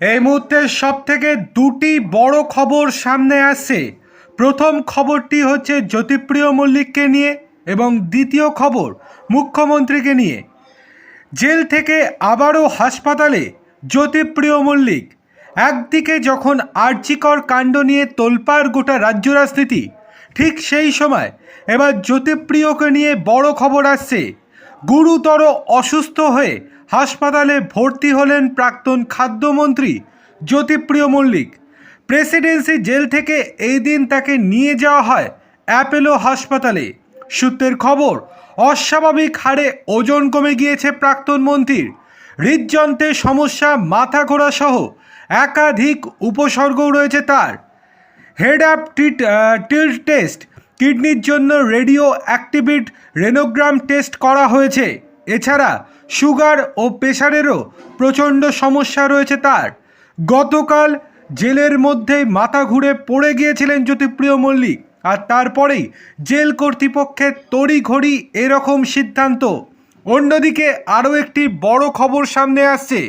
এই মুহূর্তে সব থেকে দুটি বড় খবর সামনে আসছে প্রথম খবরটি হচ্ছে জ্যোতিপ্রিয় মল্লিককে নিয়ে এবং দ্বিতীয় খবর মুখ্যমন্ত্রীকে নিয়ে। জেল থেকে আবারও হাসপাতালে জ্যোতিপ্রিয় মল্লিক। একদিকে যখন আর্চিকর কাণ্ড নিয়ে তোলপাড় গোটা রাজ্য রাজনীতি ঠিক সেই সময় এবার জ্যোতিপ্রিয়কে নিয়ে বড় খবর আসছে। গুরুতর অসুস্থ হয়ে হাসপাতালে ভর্তি হলেন প্রাক্তন খাদ্যমন্ত্রী জ্যোতিপ্রিয় মল্লিক। প্রেসিডেন্সি জেল থেকে এই দিন তাকে নিয়ে যাওয়া হয় অ্যাপেলো হাসপাতালে। সূত্রের খবর, অস্বাভাবিক হারে ওজন কমে গিয়েছে প্রাক্তন মন্ত্রীর। হৃদযন্ত্রের সমস্যা মাথা ঘোরা সহ একাধিক উপসর্গও রয়েছে তার। হেড অ্যাপ টিট টিল টেস্ট কিডনির জন্য রেডিও অ্যাক্টিভিট রেনোগ্রাম টেস্ট করা হয়েছে। এছাড়া সুগার ও প্রেশারেরও প্রচণ্ড সমস্যা রয়েছে তার। গতকাল জেলের মধ্যেই মাথা ঘুরে পড়ে গিয়েছিলেন জ্যোতিপ্রিয় মল্লিক আর তারপরেই জেল কর্তৃপক্ষের তড়িঘড়ি এরকম সিদ্ধান্ত। অন্যদিকে আরও একটি বড় খবর সামনে আসছে।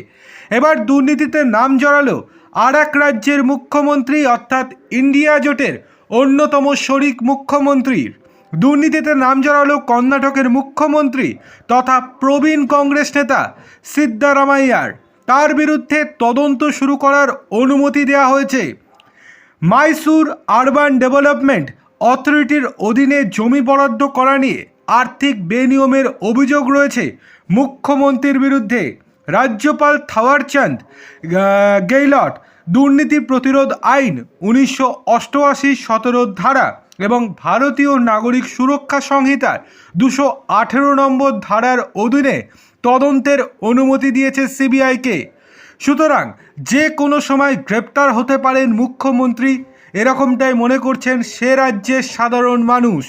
এবার দুর্নীতিতে নাম জড়ালো আর এক রাজ্যের মুখ্যমন্ত্রী অর্থাৎ ইন্ডিয়া জোটের অন্যতম শরিক মুখ্যমন্ত্রীর। দুর্নীতিতে নাম জড়ালো কর্ণাটকের মুখ্যমন্ত্রী তথা প্রবীণ কংগ্রেস নেতা সিদ্ধারামাইয়ার। তার বিরুদ্ধে তদন্ত শুরু করার অনুমতি দেওয়া হয়েছে। মাইসুর আরবান ডেভেলপমেন্ট অথরিটির অধীনে জমি বরাদ্দ করা নিয়ে আর্থিক বেনিয়মের অভিযোগ রয়েছে মুখ্যমন্ত্রীর বিরুদ্ধে। রাজ্যপাল থাওয়ারচাঁদ গেইলট দুর্নীতি প্রতিরোধ আইন উনিশশো অষ্টআশি সতেরো ধারা এবং ভারতীয় নাগরিক সুরক্ষা সংহিতার দুশো আঠেরো নম্বর ধারার অধীনে তদন্তের অনুমতি দিয়েছে সিবিআইকে। সুতরাং যে কোনো সময় গ্রেপ্তার হতে পারেন মুখ্যমন্ত্রী, এরকমটাই মনে করছেন সে রাজ্যের সাধারণ মানুষ।